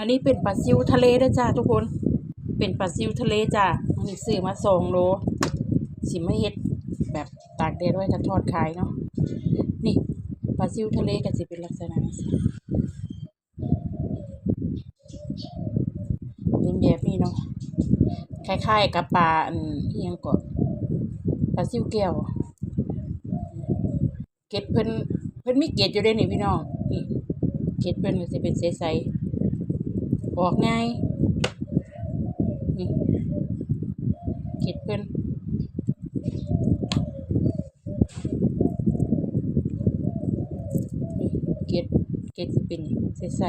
อันนี้เป็นปลาซิวทะเลเด้อจ้าทุกคน เป็นปลาซิวทะเลจ้าอันนี้ซื้อมาสองโล สิมาเฮ็ดแบบตากแดดไว้จะทอดขายเนาะ นี่ปลาซิวทะเลก็สิเป็นลักษณะนี้เป็นแบบนี้เนาะ คล้ายๆกับปลาอันอิหยังก่อนปลาซิวแก้ว เก็ดเพิ่นเพิ่นมีเกล็ดอยู่เด้นี่พี่น้องนี่เกล็ดเพิ่นก็สิเป็นใสๆ ออกง่ายนี่เก็ดเพิ่นนี่เก็ดเก็ดสิเป็นใสๆ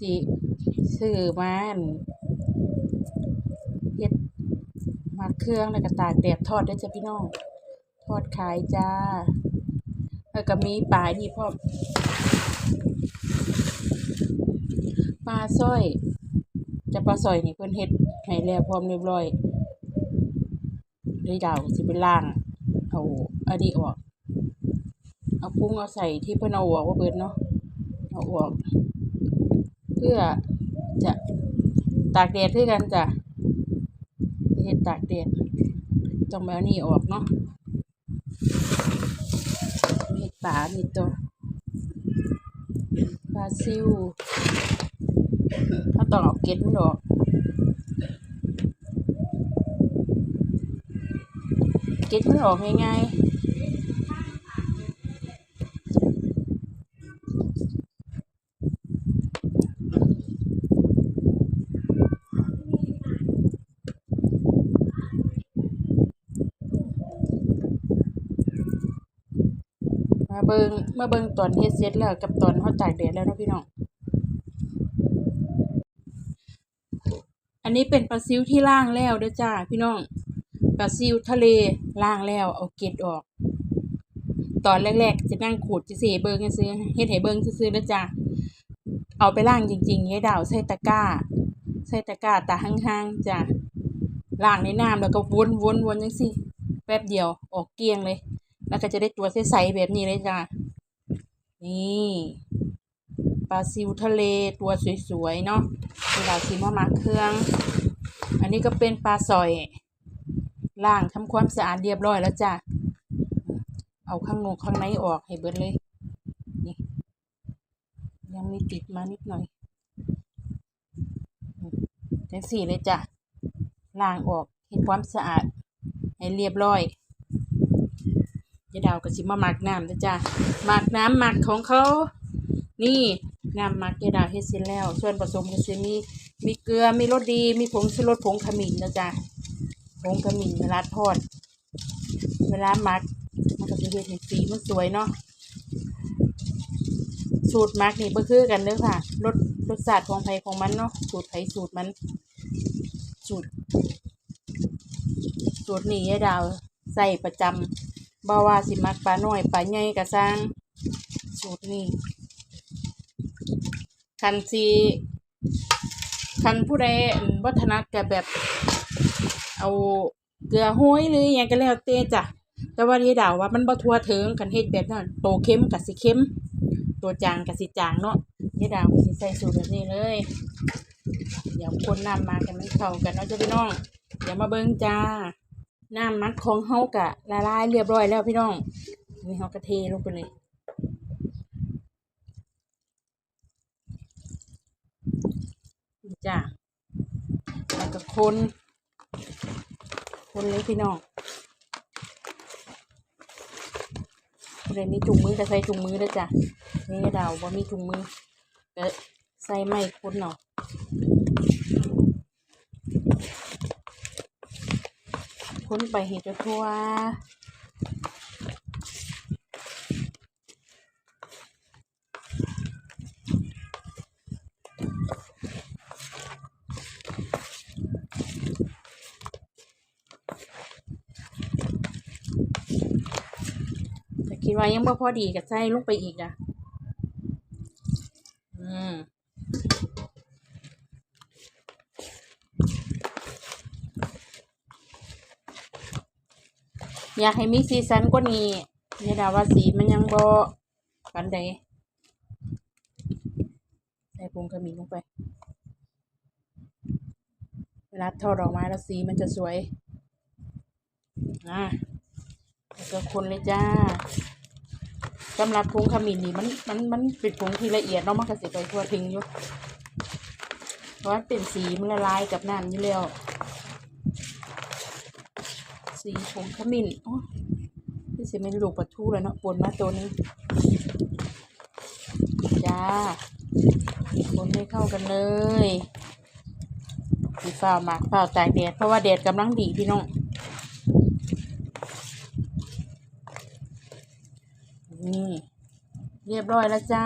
สิซื้อมานเฮ็ดมาเครื่องแล้วก็ตากแดดทอดด้วยจ้ะพี่น้อง ทอดขายจ้า แล้วก็มีปลานี่พ่อมปลาสร้อย จะปลาสร้อยนี่เพิ่นเฮ็ดให้แล้วพร้อมเรียบร้อยเลยดาวสิไปล้าง เอาอันนี้ออก เอาพุงเอาใส่ที่เพิ่นเอาออกว่าเบิดเนาะเอาออก เพื่อจะตากแดดคือกันจ้ะเฮ็ดตากแดดต้องแบบนี้ออกเนาะ ปลานี่ตัวปลาซิวถ้าต้องเอาเกล็ดมันออกเกล็ดมันออกง่ายๆ มาเบิงมาเบิงตอนเฮ็ดเสร็จแล้วกับตอนเฮาตากแดดแล้วเนาะพี่น้อง อันนี้เป็นปลาซิวที่ล่างแล้วเด้อจ้าพี่น้อง ปลาซิวทะเลล่างแล้วเอาเกล็ดออก ตอนแรกๆ จะนั่งขูดจะเสเบิงซื้อเฮ็ดให้เบิงซื้อๆนะจ้าเอาไปล่างจริงๆให้ดาวใส่ตะกร้า ใส่ตะกร้าตาห่างๆจ้ะล้างในน้ำแล้วก็วนวนวนจังซี่แป๊บเดียวออกเกลี้ยงเลย แล้วก็จะได้ตัวใสๆแบบนี้เลยจ้ะนี่ปลาซิวทะเลตัวสวยๆเนาะเวลาสิมามักเครื่อง อันนี้ก็เป็นปลาสอยล้างทำความสะอาดเรียบร้อยแล้วจ้ะเอาข้างนอกข้างในออกให้เบิดเลยนี่ยังมีติดมานิดหน่อยจังสี่เลยจ้ะล้างออกเฮ็ดความสะอาดให้เรียบร้อย ยายดาวก็สิมาหมักน้ำนะจ้ะหมักน้ำหมักของเขา นี่น้ำหมักยายดาวเฮ็ดเสร็จแล้ว ส่วนผสมก็สิมีมีเกลือมีรสดี มีผงชูรสผงขมิ้นนะจ๊ะผงขมิ้นเวลาทอด เวลาหมักมันก็จะเฮ็ดให้สีมันสวยเนาะสูตรหมักนี่บ่คือกันเด้อค่ะรสรสชาติของไผของมันเนาะสูตรไผสูตรมันสูตรสูตรนี้ยายดาวใส่ประจำ บ่ว่าสิมักปลาน้อยปลาใหญ่ก็สร้างสูตรนี้คันสิคันผู้ใดอั่นบ่ถนัดก็แบบ เอาเกลือห้อยหรือยังก็แล้วแต่จ้ะแต่ว่ายายดาวว่ามันบ่ทั่วถึงคันเฮ็ดแบบนั้นโตเค็มก็สิเค็มตัวจางก็สิจางเนาะยายดาวสิใส่สูตรแบบนี้เลย เดี๋ยวคนนำมากันมันเข้ากันเนาะจ้ะพี่น้องเดี๋ยวมาเบิ่งจ้า น้ำมักของเฮากะละลายเรียบร้อยแล้วพี่น้องนี่เฮาก็เทลงไปเลยจ้าแล้วก็คน คนเลยพี่น้องเลยมีถุงมือก็ใส่ถุงมือด้วยจ้ะนี่ดาวบ่มีถุงมือก็ใส่ไม่คนเนาะ คนไปเห็ดทั่วแต่คิดว่ายังบ่พอดีก็ใส่ลงไปอีกอะ อืม อยากให้มีสีสันกว่านี้นี่ดาว่าสีมันยังบ่ปันใดใส่ผงขมิ้นลงไป เวลาทอดออกมาแล้วสีมันจะสวยนะก็คนเลยจ้าสำหรับผงขมิ้นนี่มันมันมันเป็นผงที่ละเอียดเนาะมันก็สิไปทั่วถึงอยู่เพราะว่าเป็นสีมันละลายกับน้ำอยู่แล้ว สีผงขมิ้นโอ้ที่สิเป็นลูกปลาทูแล้วเนาะปนมาตัวนึงจ้าคนให้เข้ากันเลยสีฟ้าหมากฟ้าวตากแดดเพราะว่าแดดกำลังดีพี่น้องนี่เรียบร้อยแล้วจ้า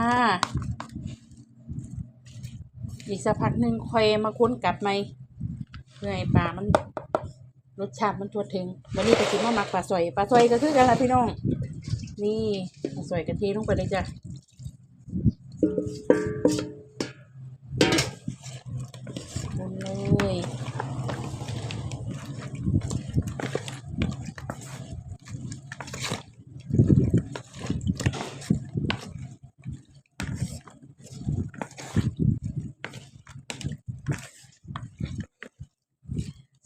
อีกสักพักหนึ่งคอยมาคุ้นกลับไหมเพื่อให้ปลามัน รสชาติมันทั่วถึงวันนี้ก็กินมาหมักปลาสอยปลาสอยก็คือกันละพี่น้อง นี่ปลาสอยกะทิลงไปเลยจ้ะเลย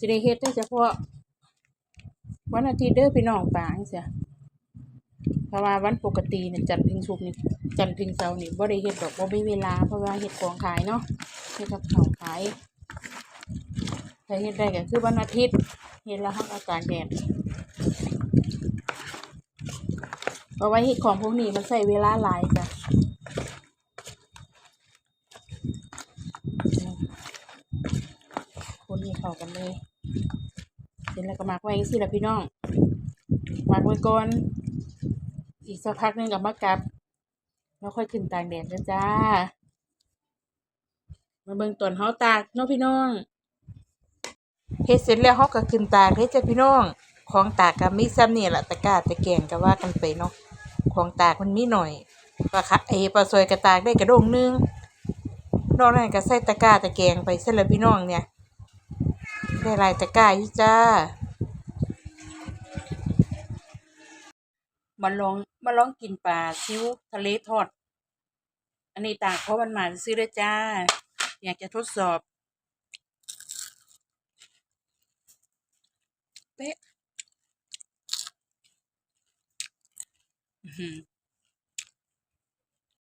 สิได้เฮ็ดได้เฉพาะ วันอาทิตย์เด้อพี่น้องป่าเสียเพราะว่าวันปกติเนี่ยจันทร์ถึงศุกร์นี่จันทร์ถึงเสาร์นี่บ่ได้เฮ็ดดอกบ่มีเวลาเพราะว่าเฮ็ดของขายเนาะเฮ็ดกับข้าวขายถ้าเฮ็ดได้ก็คือวันอาทิตย์เฮ็ดแล้วฮาก็ตากแดดเพราะว่าเฮ็ดของพวกนี้มันใช้เวลาหลายจ้ะคนให้เข้ากันเลย เสร็จแล้วก็หมักไว้สิละพี่น้องมักไว้ก่อน อีกสักพักหนึงกับมากลับ แล้วค่อยขึ้นตากแดดนะจ้า มาเบิ่งตอนเฮาตากเนาะพี่น้องเฮ็ดเสร็จแล้วเฮาก็ขึ้นตากเด้จ้ะพี่น้อง ของตากก็มีซ้ำนี่ล่ะตะกร้าตะแกงก็ว่ากันไปเนาะ ของตากมันมีหน่อยปลาคะเอปลาซอยกระตากได้กระดงนึงนอกนั้นก็ใส่ตะกร้าตะแกงไปเสร็จแล้วพี่น้องเนี่ย ได้หลายตะกร้ายจ้ามาลองมาลองกินปลาซิวทะเลทอด อันนี้ต่ากเพราะมันมาซื้อเลยจ้า อยากจะทดสอบเป๊ะอื้อหือ